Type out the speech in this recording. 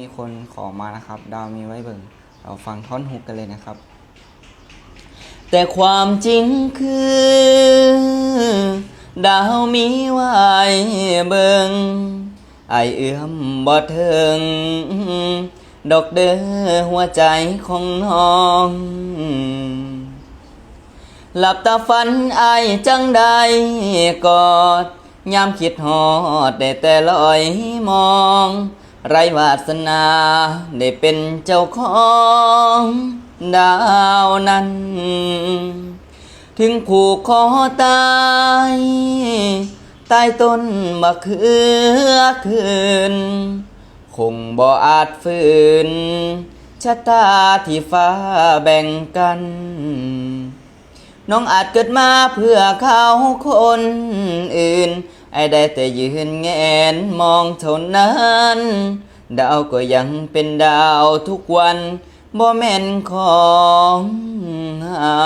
มีคนขอมานะครับ ดาวมีไว้เบิ่ง เราฟังท่อนฮุกกันเลยนะครับ แต่ความจริงคือ ดาวมีไว้เบิ่งไอเอื้อมบ่ถึงดอกเด้อหัวใจของน้อง หลับตาฝันไอจังใดกอดยามคิดหอดได้แต่ลอยมอง ไรวาสนาได้เป็นเจ้าของดาวนั้น ถึงผูกคอตายใต้ต้นมะเขือคืน คงบ่อาจฝืนชะตาที่ฟ้าแบ่งกัน น้องอาจเกิดมาเพื่อเขาคนอื่น ไอ้ได้แต่ยืนแงนมองเท่านั้น ดาวก็ยังเป็นดาวทุกวันบ่แม่นของเฮา